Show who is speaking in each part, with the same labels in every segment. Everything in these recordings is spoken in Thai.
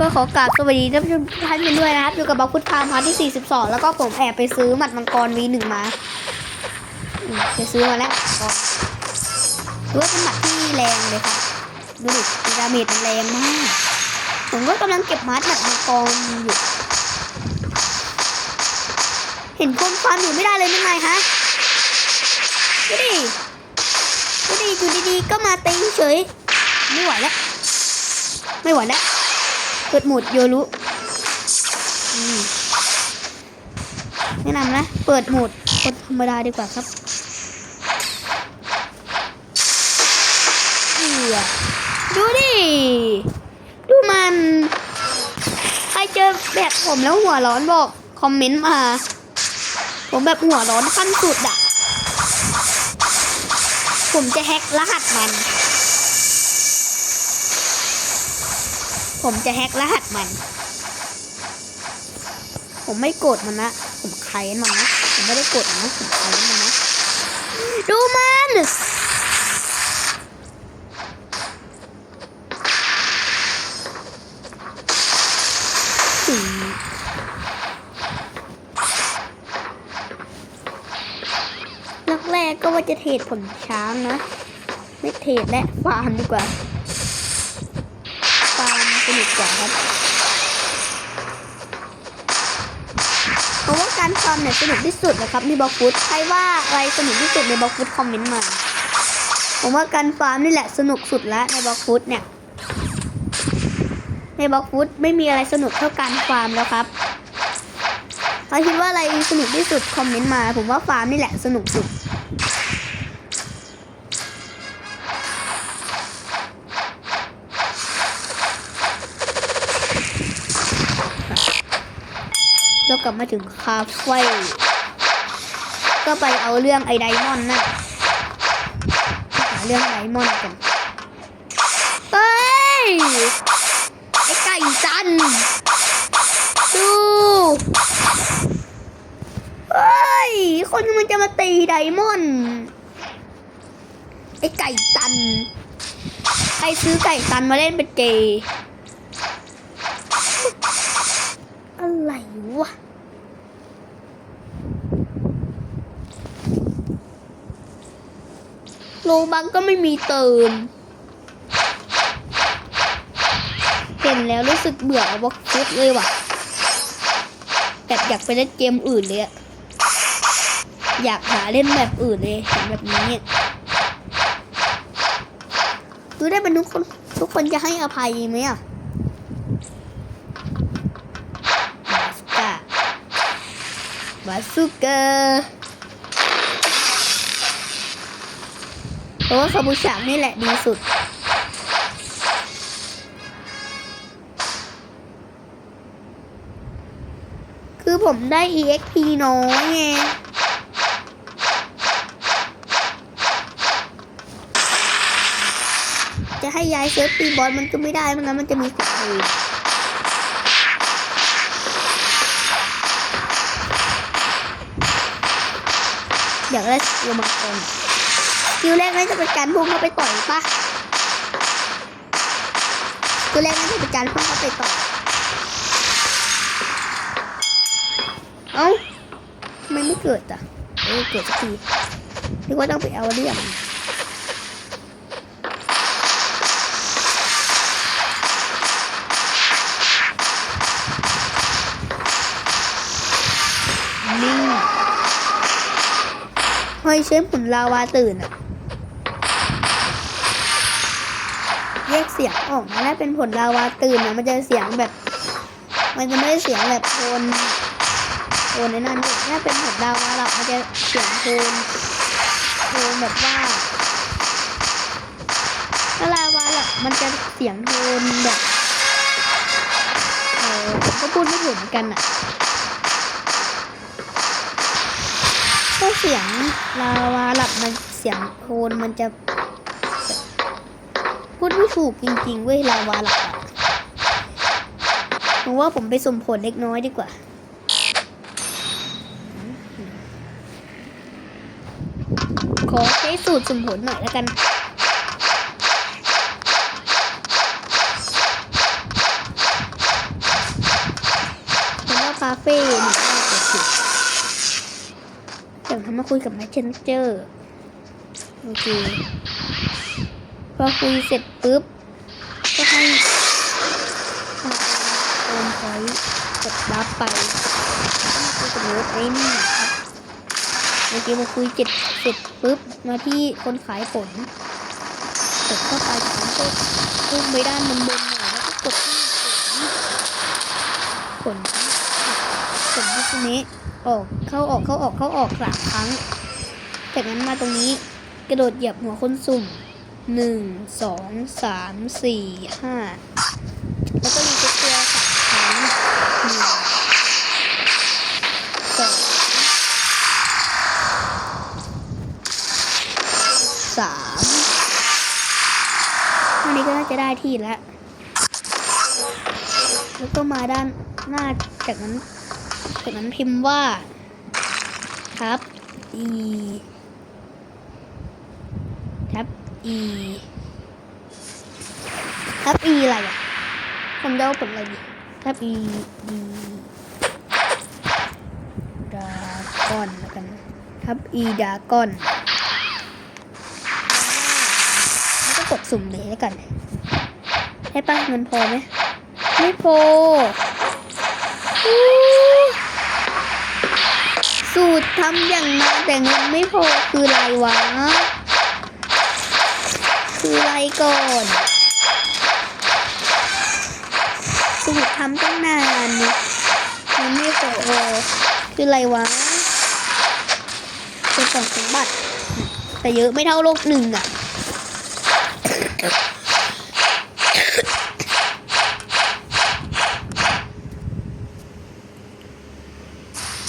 Speaker 1: ก็ขอกราบสวัสดีท่านผู้ชมทุกท่านกันด้วยนะครับอยู่กับบักพุทธพามพาร์ทที่ 42 แล้วก็ผมแอบไปซื้อหมัดมังกร V1 มาอืมไปซื้อมาแล้วถือว่าเป็นหมัดที่แรงเลยครับดูดิดาเมจมันแรงมาก ผมก็กำลังเก็บมัดหมัดมังกรอยู่ เห็นคนฟันอยู่ไม่ได้เลยยังไงฮะดูดิดูดิอยู่ดีๆก็มาตีเฉยไม่ไหวแล้วไม่ไหวแล้ว เปิดโหมดโยรุแนะนำนะ เปิดโหมดคนธรรมดาดีกว่าครับเอือดูดิ ดูมัน ใครเจอแบบผมแล้วหัวร้อนบอก คอมเมนต์มา ผมแบบหัวร้อนขั้นสุดอะผมจะแฮกรหัสมัน ผมจะแฮกรหัสมัน ผมไม่โกรธมันนะ ผมใครมันนะ ผมไม่ได้โกรธนะ ผมใครมันนะ ดูมันอืมแรกก็ว่าจะเทรดผลช้างนะ ไม่เทรดและฟาร์มดีกว่า กว่าครับ เพราะว่าการฟาร์มเนี่ยสนุกที่สุดนะครับในบล็อกฟุตใครว่าอะไรสนุกที่สุดในบล็อกฟุตคอมเมนต์มา ผมว่าการฟาร์มนี่แหละสนุกสุดแล้วในบล็อกฟุตเนี่ย ในบล็อกฟุตไม่มีอะไรสนุกเท่าการฟาร์มแล้วครับใครคิดว่าอะไรสนุกที่สุดคอมเมนต์มา ผมว่าฟาร์มนี่แหละสนุกสุด ลับมาถึงคาเฟ่ก็ไปเอาเรื่องไอ้ไดมอนด์น่ะหาเรื่องไดมอนด์กันเฮ้ยไอ้ไก่จันดูเฮ้ยคนมันจะมาตีไดมอนด์ไอ้ไก่ตันใครซื้อไก่ตันมาเล่นเป็นเจอะไรวะ โลบังก็ไม่มีเติม เห็นแล้วรู้สึกเบื่อบล็อกฟุตเลยว่ะแบบอยากไปเล่นเกมอื่นเลยอะอยากหาเล่นแบบอื่นเลยแบบนี้เนี่ยคือได้เป็นทุกคนทุกคนจะให้อภัยไหมอะบาสุกา เพราะว่าคาบูชานี่แหละดีสุด คือผมได้ EXP น้อยไงจะให้ย้ายเซิร์ฟตีบอสมันก็ไม่ได้ไม่งั้นมันจะมีคนอื่นอยากได้สกิลมังกร สกิลแรกน่าจะเป็นการพุ่งเข้าไปต่อยปะสกิลแรกน่าจะเป็นการพุ่งเข้าไปต่อยเอ้าทำไมไม่เกิดอะเออเกิดสักทีนึกว่าต้องไปเอาเรียมนี่เฮ้ยเชฟผลลาวาตื่นอะ แยกเสียงออกนะถ้าเป็นผลลาวาตื่นอะมันจะเสียงแบบ มันจะไม่ได้เสียงแบบโทนโทนในนั้นด้วยถ้าเป็นผลลาวาหลับมันจะเสียงโทนโทนแบบว่าถ้าลาวาหลับมันจะเสียงโทนแบบเออก็พูดไม่ถูกเหมือนกันอะถ้าเสียงลาวาหลับมันเสียงโทนมันจะ พูดไม่ถูกจริงๆเว้ยลาวาหลับอะผมว่าผมไปสมผลเล็กน้อยดีกว่าขอใช้สูตรสมผลหน่อยแล้วกันเคาเฟ่หนึ่งรอบโอเคจากนั้นมาคุยกับแมชเชนเจอร์ โอเค พอคุยเสร็จปุ๊บ ก็ให้โอนพอยกดรับไปก็มาคุยกับรถไอ้นี่ครับโอเคมาคุยเจ็ดเสร็จปุ๊บ มาที่คนขายผลกดเข้าไปจากนั้นก็พุ่งไปด้านบนบนหน่อยแล้วก็กดที่ผลผลผลที่นี้ออกเข้าออกเข้าออกเข้าออกสามครั้ง จากนั้นมาตรงนี้กระโดดเหยียบหัวคนสุ่ม หนึ่งสองสามสี่ห้าแล้วก็รีเซ็ตตัวสามครั้งหนึ่งสองสามอันนี้ก็น่าจะได้ที่แล้วแล้วก็มาด้านหน้าจากนั้นจากนั้นพิมพ์ว่าทับ e ทับ e ทับ e อะไรอะผมเอาผลอะไรดีทับ e d ดาก้อนแล้วกันทับ e ดาก้อนแล้วก็กดสุ่มเลยแล้วกันให้ป้าเงินพอไหมไม่พออู้สูตรทำอย่างนั้นแต่เงินไม่พอคือไรวะ คืออะไรก่อนสูตรทำตั้งนานมันไม่พอคืออะไรวะเป็นสองสมบัติ แต่เยอะไม่เท่าโลกหนึ่งอะ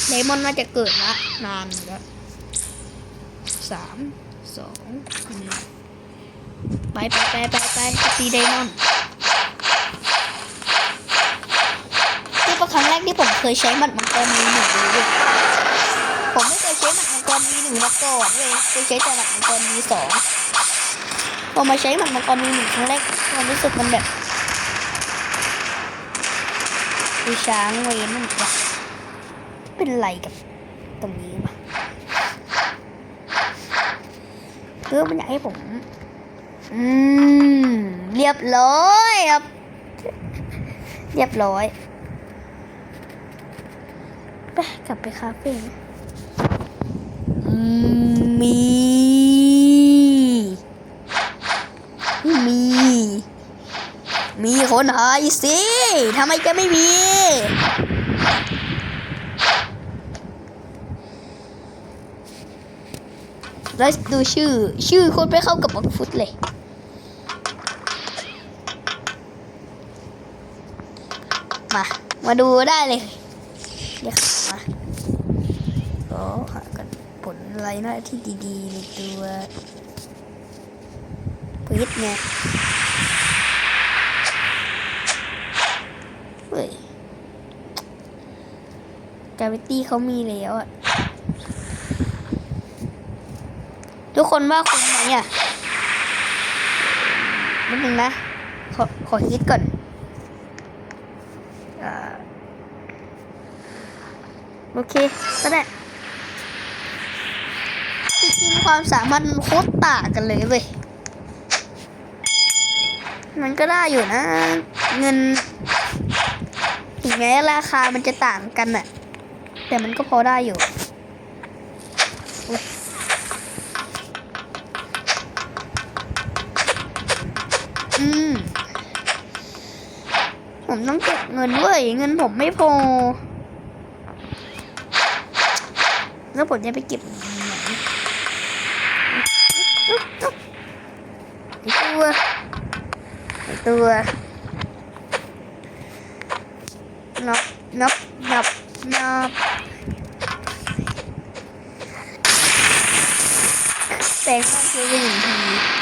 Speaker 1: เลมอนน่าจะเกิดละนานแล้วสามสองหนึ่ง ไปไปไปไปไปตีไดมอนด์นี่เป็นครั้งแรกที่ผมเคยใช้หมัดมังกรมีหนึ่งเลยผมไม่เคยใช้หมัดมังกรมีหนึ่งมาก่อนเลยเคยใช้แต่หมัดมังกรมีสองพอมาใช้หมัดมังกรมีหนึ่งครั้งแรกความรู้สึกมันแบบดูช้างเวนนั่นวะเป็นไรกับตรงนี้วะเพื่อมันอยากให้ผม อืม เรียบร้อยครับ เรียบร้อยไปกลับไปคาเฟ่อืมมี มี มีคนหายสิทำไมจะไม่มี แล้วดูชื่อ ชื่อคนไปเข้ากับบักฟุตเลย มา มาดูได้เลย เดี๋ยวมาก็หากันผลอะไรหน้าที่ดีๆในตัวพิษไงเฮ้ยกาวิตี้เขามีแล้วอะทุกคนว่าคุณไหมอะนิดนึงนะ ขอ ขอคิดก่อนอ่า โอเค ก็ได้จริงๆความสามารถมันโคตรต่างกันเลยเว้ย มันก็ได้อยู่นะ เงินถึงแม้ราคามันจะต่างกันน่ะแต่มันก็พอได้อยู่อืม ผมต้องเก็บเงินเว้ย เงินผมไม่พอ แล้วผมจะไปเก็บตัวตัวนับนับนับนับแต่ก็คือหนึ่งที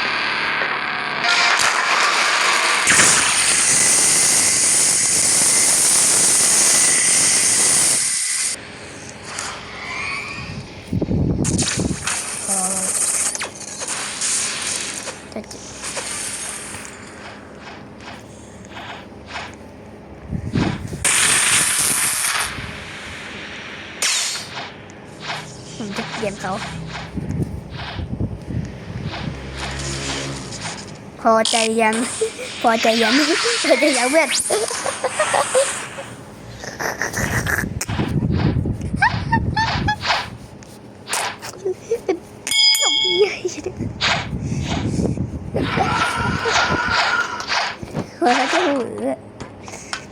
Speaker 1: พอใจยัง พอใจยังพอใจยังเว้ยหัวจะหู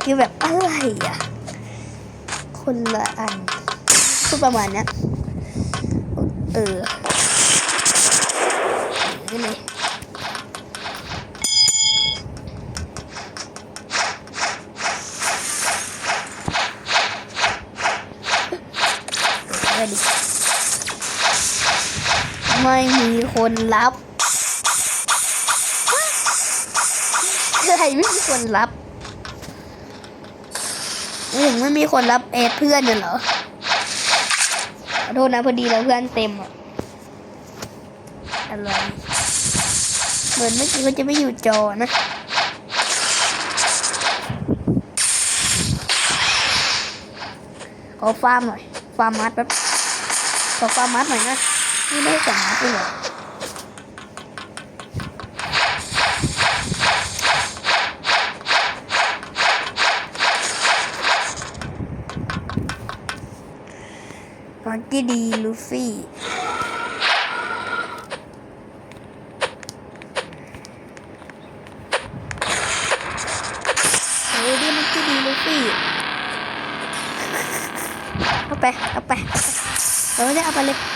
Speaker 1: คือแบบอะไรอะ คนละอันพูดประมาณนี้เออ ไม่มีคนรับใครไม่มีคนรับถึงไม่มีคนรับเอดเพื่อนเหรอขอโทษนะพอดีเราเพื่อนเต็มอะอะไรเหมือนเมื่อกี้เขาจะไม่อยู่จอนะขอฟาร์มหน่อยฟาร์มมัดแป๊บขอฟาร์มมัดหน่อยนะ ไม่ได้จากนักเลยตอนที่ดีลูฟี่เอาไป เอาไป เราไม่เอาไปเลย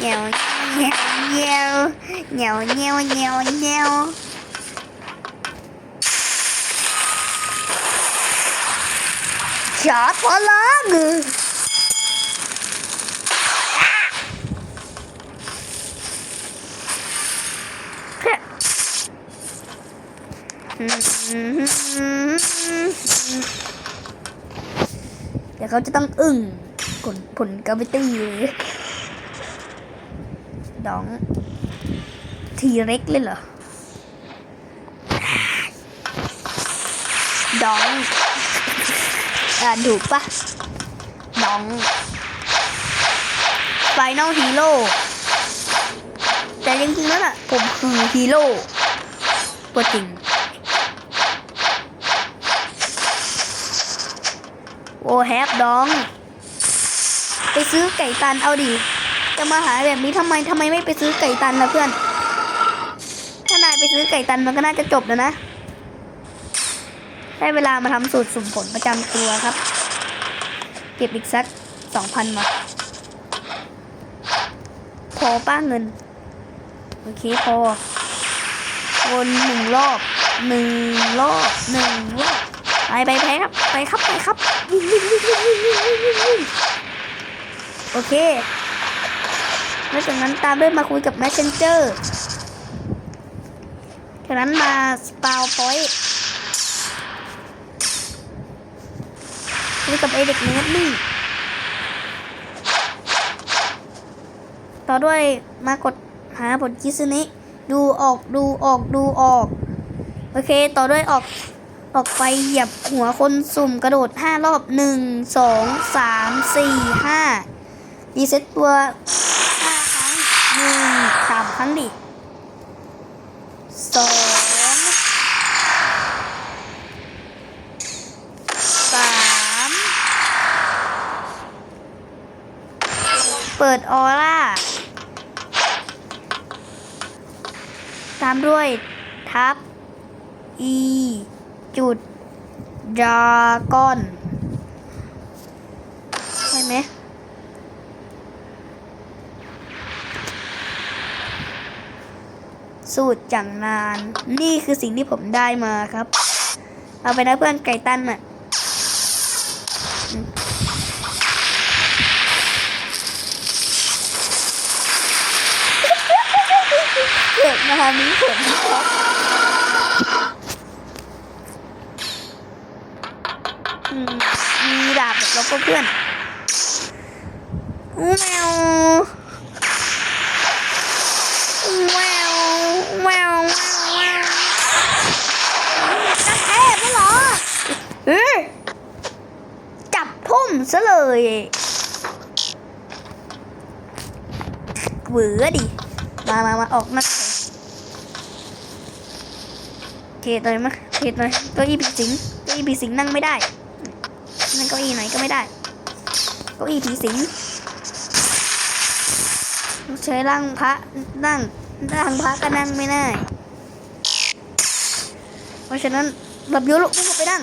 Speaker 1: nhèo nhèo nhèo nhèo nhèo nhèo chó có lớn เดี๋ยวเขาจะต้องอึ้งผลผลกาวิตี้ ดอง ทีเร็กเลยเหรอ ดองอ่านถูกปะดองไฟนอลฮีโร่แต่จริงๆแล้วน่ะ ผมคือฮีโร่ตัวจริงโอ้แฮปดอง ไปซื้อไก่ตันเอาดิ จะมาหาแบบนี้ทำไมทำไมไม่ไปซื้อไก่ตันนะเพื่อน ถ้านายไปซื้อไก่ตันมันก็น่าจะจบแล้วนะ ได้เวลามาทำสูตรสุ่มผลประจำตัวครับ เก็บอีกสักสองพันมาพอป้าเงิน โอเคพอ วนหนึ่งรอบหนึ่งรอบหนึ่งรอบไปไปแพ้ครับ ไปครับไปครับ โอเค แล้วจากนั้นตามด้วยมาคุยกับ Messenger จากนั้นมา Spawn Point คุยกับไอเด็กเนิร์ดนี่ต่อด้วยมากดหาผลคิซึนิดูออกดูออกดูออก โอเค ต่อด้วยออกออกไปเหยียบหัวคนสุ่มกระโดดห้ารอบหนึ่งสองสามสี่ห้ารีเซ็ตตัวห้าครั้งหนึ่งสามค รั้งดิสองสามเปิดออร่า ตามด้วยทับ E จุดดราก้อน สูตรจังนาน นี่คือสิ่งที่ผมได้มาครับ เอาไปนะเพื่อนไก่ตั้นอะเกิดคะมีผลมีดาบแล้วก็เพื่อนอู้แมว จับทุ่มซะเลยเวือดิ มามามาออกมาเทตเลยมั้ยเทตเลยตัอีผีสิงตัอีผีสิงนั่งไม่ได้ นั่งก้อีไหนก็ไม่ได้ก้อีผีสิงใช้ร่างพระนั่งร่างพระก็นั่งไม่ได้ เพราะฉะนั้นแบบยุลุกไม่ไปนั่ง